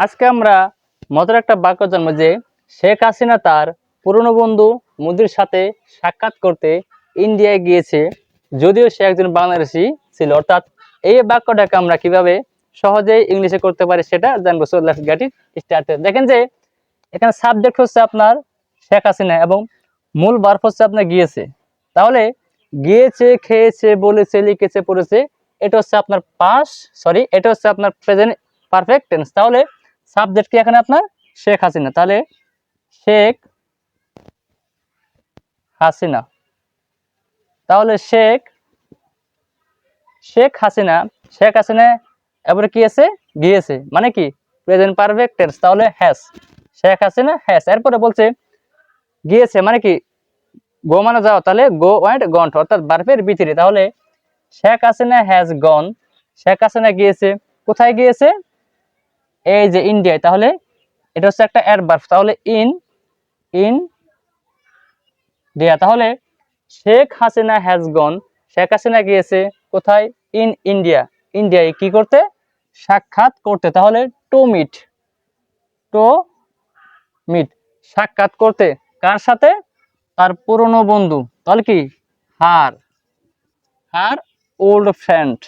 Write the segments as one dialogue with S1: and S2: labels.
S1: আজকে আমরা মজার একটা বাক্য জন্ম যে শেখ হাসিনা তার পুরনো বন্ধু মোদির সাথে সাক্ষাৎ করতে ইন্ডিয়ায় গিয়েছে। যদিও সে একজন বাংলাদেশি ছিল, অর্থাৎ এই বাক্যটাকে আমরা কীভাবে সহজেই ইংলিশে করতে পারি সেটা জানব। So let's get it started দেখেন যে এখানে সাবজেক্ট হচ্ছে আপনার শেখ হাসিনা এবং মূল বার্ফ হচ্ছে আপনার গিয়েছে। তাহলে গিয়েছে, খেয়েছে, বলেছে, লিখেছে, পড়েছে, এটা হচ্ছে আপনার পাস সরি এটা হচ্ছে আপনার প্রেজেন্ট পারফেক্ট টেন্স তাহলে সাবজেক্ট কি এখানে আপনার? শেখ হাসিনা। তাহলে শেখ হাসিনা। তাহলে শেখ শেখ হাসিনা শেখ হাসিনা এবারে কি আছে? গিয়েছে। মানে কি? প্রেজেন্ট পারফেক্ট টেন্স তাহলে হ্যাস শেখ হাসিনা হ্যাস এরপরে বলছে, গিয়েছে মানে কি? গো মানে যাও। তাহলে গো ওয়ান্ট গন্ট অর্থাৎ বার্ফের ভিতরে। তাহলে শেখ হাসিনা হ্যাজ গন শেখ হাসিনা গিয়েছে। কোথায় গিয়েছে? এই যে ইন্ডিয়ায় তাহলে এটা হচ্ছে একটা অ্যাডভার্ব তাহলে ইন ইন দিয়া তাহলে শেখ হাসিনা হ্যাজ গন শেখ হাসিনা গিয়েছে কোথায়? ইন ইন্ডিয়া ইন্ডিয়ায় কি করতে? সাক্ষাৎ করতে, তাহলে টু মিট টু মিট সাক্ষাৎ করতে, কার সাথে? তার পুরনো বন্ধু, তাহলে কি? Her her old friend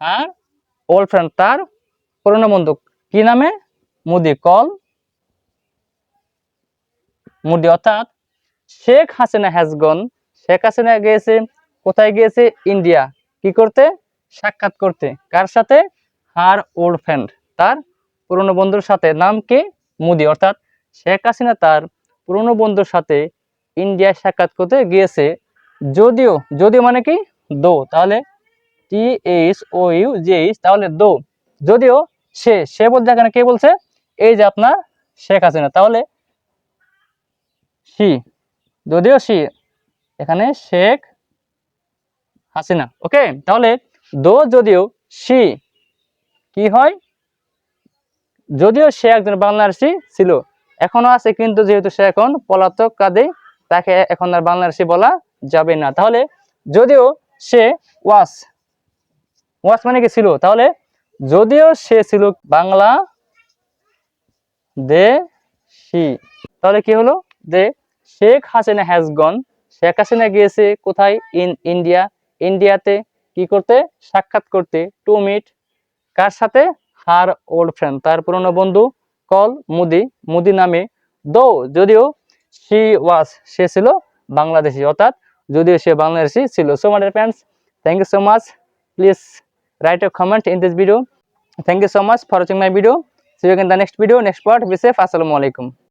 S1: her old friend তার পুরনো বন্ধু কি নামে? মুদি, কল। মুদি, অর্থাৎ শেখ হাসিনা হ্যাজ গন শেখ হাসিনা গিয়েছে, কোথায় গিয়েছে? ইন্ডিয়া কি করতে? সাক্ষাৎ করতে। কার সাথে? হার ওল্ড ফ্রেন্ড, তার পুরনো বন্ধুর সাথে। নাম কি? মুদি, অর্থাৎ শেখ হাসিনা তার পুরনো বন্ধুর সাথে ইন্ডিয়ায় সাক্ষাৎ করতে গিয়েছে। যদিও যদিও মানে কি? দো। তাহলে T H O U G তাহলে দো। যদিও সে সে বলতে এখানে, কে বলছে? এই যে আপনার শেখ হাসিনা। তাহলে সি, যদিও সি, এখানে শেখ হাসিনা। ওকে? তাহলে দো যদিও সি, কি হয়? যদিও সে একজন বাংলাদেশি ছিল, এখনও আছে, কিন্তু যেহেতু সে এখন পলাতক কাজে তাকে এখন আর বাংলাদেশি বলা যাবে না। তাহলে যদিও সে ওয়াস ওয়াস মানে কি ছিল? তাহলে যদিও সে ছিল বাংলা দে সি তাহলে কি হলো? দে। শেখ হাসিনা হ্যাজ গন শেখ হাসিনা গিয়েছে কোথায়? ইন ইন্ডিয়া ইন্ডিয়াতে কি করতে? সাক্ষাৎ করতে। টু মিট কার সাথে? হার ওল্ড ফ্রেন্ড তার পুরনো বন্ধু, কল মুদি মুদি নামে। দো যদিও সি ওয়াজ সে ছিল বাংলাদেশি, অর্থাৎ যদিও সে বাংলাদেশি ছিল। So my friends thank you so much please write a comment in this video. Thank you so much for watching my video. See you again in the next video. Next part. Be safe. Assalamu alaikum